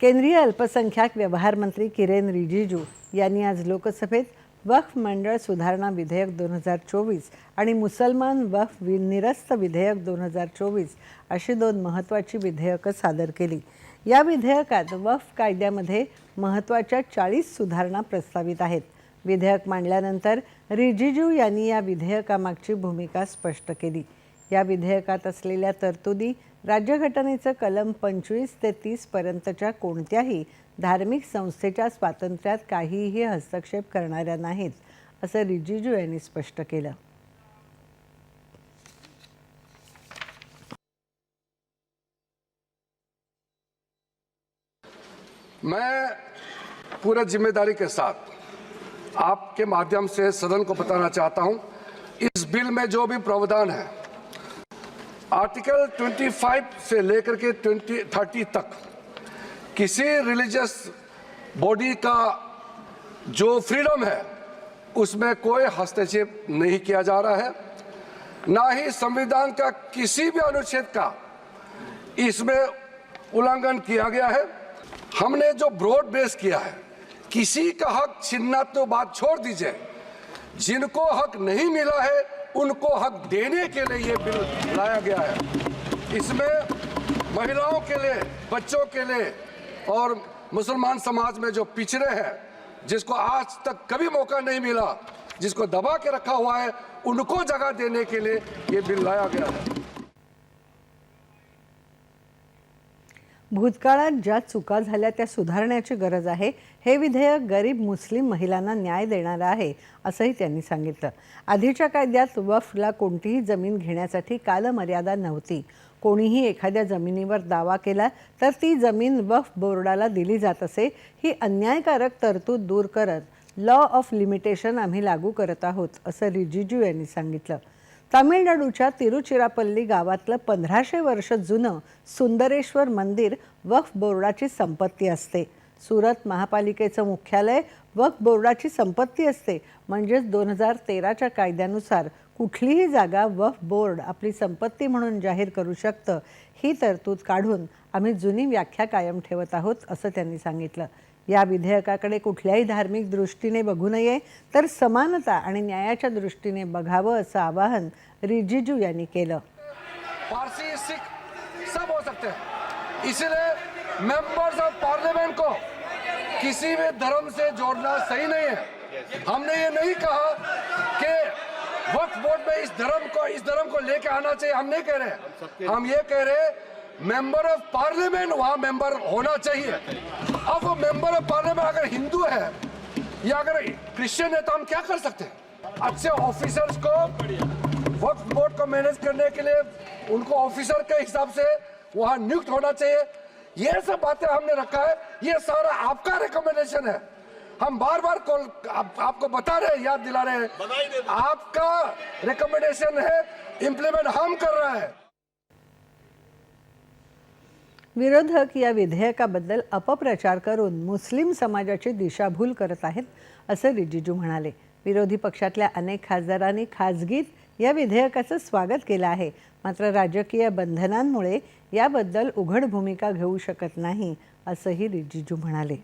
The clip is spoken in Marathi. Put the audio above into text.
केंद्रीय अल्पसंख्याक व्यवहार मंत्री किरेन रिजिजू यांनी आज लोकसभेत वक्फ मंडळ सुधारणा विधेयक दोन हजार चोवीस आणि मुसलमान वक्फ वि- निरस्त विधेयक दोन हजार चोवीस अशी दोन महत्त्वाची विधेयकं सादर केली. या विधेयकात वक्फ कायद्यामध्ये महत्त्वाच्या चाळीस सुधारणा प्रस्तावित आहेत. विधेयक मांडल्यानंतर रिजिजू यांनी या विधेयकामागची भूमिका स्पष्ट केली. या विधेयकात असलेल्या तरतुदी राज्यघटनेचं कलम पंचवीस ते तीस पर्यंतच्या कोणत्याही धार्मिक संस्थेच्या स्वातंत्र्यात काहीही हस्तक्षेप करणाऱ्या नाहीत असं रिजिजू यांनी स्पष्ट केलं. मैं पूरे जिम्मेदारी के साथ आपके माध्यम से सदन को बताना चाहता हूं। इस बिल में जो भी प्रावधान है आर्टिकल 25 से लेकर के 20 30 तक किसी रिलीजियस बॉडी का जो फ्रीडम है, उसमें कोई हस्तक्षेप नहीं किया जा रहा है। ना ही संविधान का किसी भी अनुच्छेद का इसमें उल्लंघन किया गया है। हमने जो ब्रॉड बेस किया है, किसी का हक छीनना तो बात छोड़ दीजिए। जिनको हक नहीं मिला है उनको हक देने के लिए ये बिल लाया गया है। इसमें महिलाओं के लिए, बच्चों के लिए और मुसलमान समाज में जो पिछड़े हैं, जिसको आज तक कभी मौका नहीं मिला, जिसको दबा के रखा हुआ है, उनको जगह देने के लिए ये बिल लाया गया है। भूतकाळात ज्या चुका झाल्या त्या सुधारण्याची गरज आहे. हे विधेयक गरीब मुस्लिम महिलांना न्याय देणारं आहे असंही त्यांनी सांगितलं. आधीच्या कायद्यात वफला कोणतीही जमीन घेण्यासाठी कालमर्यादा नव्हती. कोणीही एखाद्या जमिनीवर दावा केला तर ती जमीन वफ बोर्डाला दिली जात असे ही अन्यायकारक तरतूद दूर करत लॉ ऑफ लिमिटेशन आम्ही लागू करत आहोत असं रिजिजू यांनी सांगितलं. तामिळनाडूच्या तिरुचिरापल्ली गावातलं पंधराशे वर्ष जुनं सुंदरेश्वर मंदिर वक्फ बोर्डाची संपत्ती असते. सुरत महापालिकेचं मुख्यालय वक्फ बोर्डाची संपत्ती असते. म्हणजेच दोन हजार तेराच्या कायद्यानुसार कुठलीही जागा वक्फ बोर्ड आपली संपत्ती म्हणून जाहीर करू शकतं. ही तरतूद काढून आम्ही जुनी व्याख्या कायम ठेवत आहोत असं त्यांनी सांगितलं. या विधेयकाकडे कुठल्याही धार्मिक दृष्टीने बघू नये तर समानता आणि न्यायाच्या दृष्टीने बघावं असं आवाहन रिजिजू यांनी केलं. पारसी सिख सब हो सकते हैं। इसलिए मेंबर्स ऑफ पार्लियामेंट को किसी भी धर्म से जोड़ना सही नहीं है। हमने ये नहीं कहा कि वक्फ बोर्ड में इस धर्म को इस धर्म को लेके आना चाहिए। हम नहीं कह रहे हम ये कह रहे मेंबर ऑफ़ पार्लियामेंट वहाँ मेंबर होना चाहिए। अब वो मेंबर ऑफ़ पार्लियामेंट अगर हिंदू है या अगर क्रिश्चियन है तो हम क्या कर सकते हैं? अच्छे ऑफिसर्स को वक्फ बोर्ड को मैनेज करने के लिए उनको ऑफिसर के हिसाब से वहाँ नियुक्त होना चाहिए। ये सब बातें हमने रखा है। ये सारा आपका रिकमेंडेशन है। हम बार बार कॉल आप, आपको बता रहे हैं याद दिला रहे हैं। आपका रिकमेंडेशन है। इम्प्लीमेंट हम कर रहे हैं। विरोधक या विधेयकाबद्दल अपप्रचार करून मुस्लिम समाजाची दिशाभूल करत आहेत असं रिजिजू म्हणाले. विरोधी पक्षातल्या अनेक खासदारांनी खाजगीत या विधेयकाचं स्वागत केलं आहे. मात्र राजकीय बंधनांमुळे याबद्दल उघड भूमिका घेऊ शकत नाही असंही रिजिजू म्हणाले.